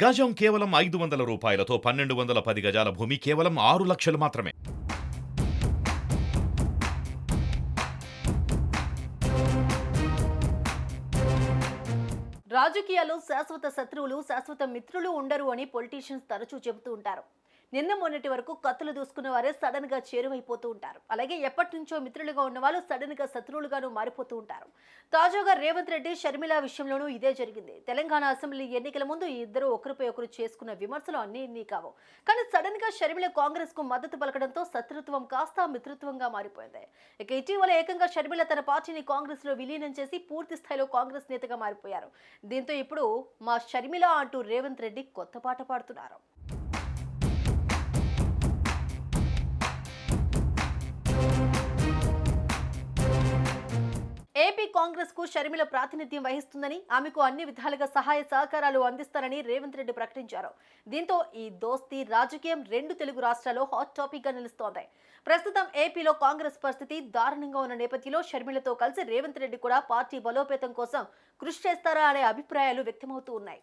గజం కేవలం ఐదు వందల రూపాయలతో పన్నెండు వందల పది గజాల భూమి కేవలం ఆరు లక్షలు మాత్రమే. రాజకీయాలు శాశ్వత శత్రువులు శాశ్వత మిత్రులు ఉండరు అని పొలిటీషియన్స్ తరచూ చెబుతూ ఉంటారు. నిన్న మొన్నటి వరకు కత్తులు దూసుకున్న వారే సడన్గా చేరువైపోతూ ఉంటారు. అలాగే ఎప్పటి నుంచో మిత్రులుగా ఉన్న వాళ్ళు సడన్గా శత్రువులుగాను మారిపోతూ ఉంటారు. తాజాగా రేవంత్ రెడ్డి షర్మిల విషయంలోనూ ఇదే జరిగింది. తెలంగాణ అసెంబ్లీ ఎన్నికల ముందు ఈ ఇద్దరు ఒకరిపై ఒకరు చేసుకున్న విమర్శలు అన్ని ఎన్ని కావు. కానీ సడన్గా షర్మిల కాంగ్రెస్కు మద్దతు పలకడంతో శత్రుత్వం కాస్త మిత్రుత్వంగా మారిపోయింది. ఇక ఇటీవల ఏకంగా షర్మిల తన పార్టీని కాంగ్రెస్లో విలీనం చేసి పూర్తి స్థాయిలో కాంగ్రెస్ నేతగా మారిపోయారు. దీంతో ఇప్పుడు మా షర్మిల అంటూ రేవంత్ రెడ్డి కొత్త పాట పాడుతున్నారు. ఏపీ కాంగ్రెస్కు షర్మిల ప్రాతినిధ్యం వహిస్తుందని ఆమెకు అన్ని విధాలుగా సహాయ సహకారాలు అందిస్తారని రేవంత్ రెడ్డి ప్రకటించారు. దీంతో ఈ దోస్తీ రాజకీయం రెండు తెలుగు రాష్ట్రాల్లో హాట్ టాపిక్గా నిలుస్తోంది. ప్రస్తుతం ఏపీలో కాంగ్రెస్ పరిస్థితి దారుణంగా ఉన్న నేపథ్యంలో షర్మిలతో కలిసి రేవంత్ రెడ్డి కూడా పార్టీ బలోపేతం కోసం కృషి చేస్తారా అనే అభిప్రాయాలు వ్యక్తమవుతూ ఉన్నాయి.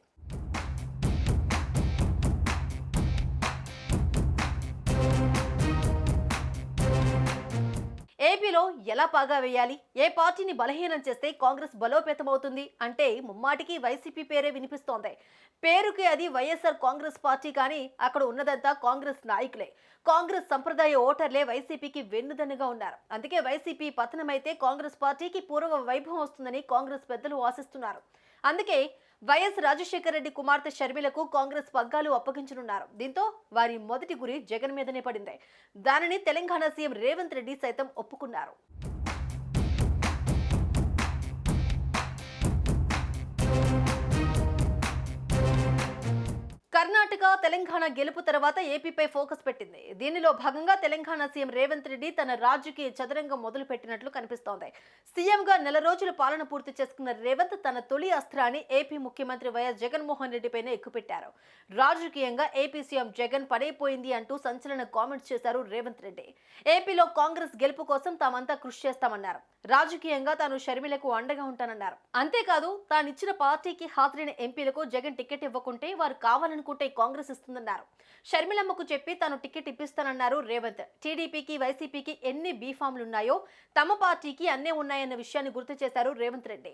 ఏపీలో ఎలా పాగా వేయాలి? ఏ పార్టీని బలహీనం చేస్తే కాంగ్రెస్ బలోపేతమవుతుంది? అంటే ముమ్మాటికి వైసీపీ పేరే వినిపిస్తోంది. పేరుకి అది వైఎస్ఆర్ కాంగ్రెస్ పార్టీ కానీ అక్కడ ఉన్నదంతా కాంగ్రెస్ నాయకులే. కాంగ్రెస్ సంప్రదాయ ఓటర్లే వైసీపీకి వెన్నుదన్నుగా ఉన్నారు. అందుకే వైసీపీ పతనమైతే కాంగ్రెస్ పార్టీకి పూర్వ వైభవం వస్తుందని కాంగ్రెస్ పెద్దలు ఆశిస్తున్నారు. అందుకే వైఎస్ రాజశేఖర రెడ్డి కుమార్తె షర్మిలకు కాంగ్రెస్ పగ్గాలు అప్పగించనున్నారు. దీంతో వారి మొదటి గురి జగన్ మీదనే పడింది. దానిని తెలంగాణ సీఎం రేవంత్ రెడ్డి సైతం ఒప్పుకున్నారు. కర్ణాటక తెలంగాణ గెలుపు తర్వాత ఏపీపై ఫోకస్ పెట్టింది. దీనిలో భాగంగా తెలంగాణ సీఎం రేవంత్ రెడ్డి తన రాజకీయ చదరంగం మొదలు పెట్టినట్లు కనిపిస్తోంది. సీఎంగా నెల రోజుల పాలన పూర్తి చేసుకున్న రేవంత్ తన తొలి అస్త్రాన్ని ఏపీ ముఖ్యమంత్రి వైఎస్ జగన్మోహన్ రెడ్డిపైనే ఎక్కుపెట్టారు. రాజకీయంగా ఏపీ సీఎం జగన్ పడైపోయింది అంటూ సంచలన కామెంట్స్ చేశారు రేవంత్ రెడ్డి. ఏపీలో కాంగ్రెస్ గెలుపు కోసం తామంతా కృషి చేస్తామన్నారు. రాజకీయంగా తాను షర్మిలకు అండగా ఉంటానన్నారు. అంతేకాదు తానిచ్చిన పార్టీకి హాజరైన ఎంపీలకు జగన్ టికెట్ ఇవ్వకుంటే వారు కావాలనుకుంటే కాంగ్రెస్ ఇస్తుందన్నారు. షర్మిలమ్మకు చెప్పి తాను టికెట్ ఇప్పిస్తానన్నారు రేవంత్. టీడీపీకి వైసీపీకి ఎన్ని బీఫామ్లున్నాయో తమ పార్టీకి అన్నే ఉన్నాయన్న విషయాన్ని గుర్తు చేశారు రేవంత్ రెడ్డి.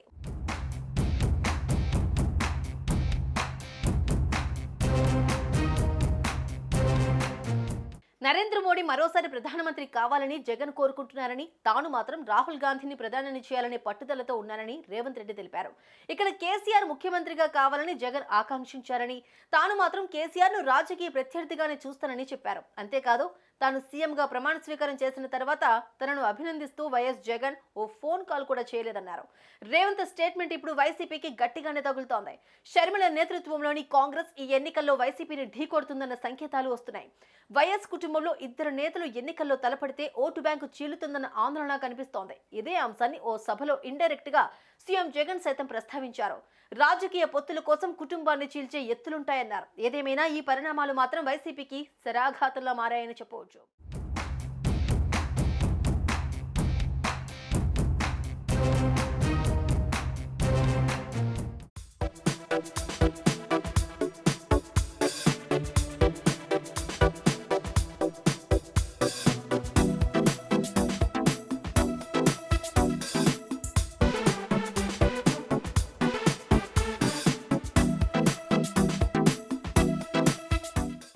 నరేంద్ర మోడీ మరోసారి ప్రధానమంత్రి కావాలని జగన్ కోరుకుంటున్నారని తాను మాత్రం రాహుల్ గాంధీని ప్రధానిని చేయాలనే పట్టుదలతో ఉన్నానని రేవంత్ రెడ్డి తెలిపారు. ఇక్కడ కేసీఆర్ ముఖ్యమంత్రిగా కావాలని జగన్ ఆకాంక్షించారని తాను మాత్రం కేసీఆర్ను రాజకీయ ప్రత్యర్థిగానే చూస్తానని చెప్పారు. అంతేకాదు తాను సీఎంగా ప్రమాణ స్వీకారం చేసిన తర్వాత తనను అభినందిస్తూ వైఎస్ జగన్ ఓ ఫోన్ కాల్ కూడా చేయలేదన్నారు. రేవంత్ స్టేట్మెంట్ ఇప్పుడు వైసీపీకి గట్టిగానే తగులుతోంది. షర్మిల నేతృత్వంలోని కాంగ్రెస్ ఈ ఎన్నికల్లో వైసీపీని ఢీకొడుతుందన్న సంకేతాలు వస్తున్నాయి. వైఎస్ కుటుంబంలో ఇద్దరు నేతలు ఎన్నికల్లో తలపడితే ఓటు బ్యాంకు చీలుతుందన్న ఆందోళన కనిపిస్తోంది. ఇదే అంశాన్ని ఓ సభలో ఇండైరెక్ట్గా సీఎం జగన్ సైతం ప్రస్తావించారు. రాజకీయ పొత్తుల కోసం కుటుంబాన్ని చీల్చే ఎత్తులుంటాయన్నారు. ఏదేమైనా ఈ పరిణామాలు మాత్రం వైసీపీకి శరాఘాతంలో మారాయని చెప్పవచ్చు. job.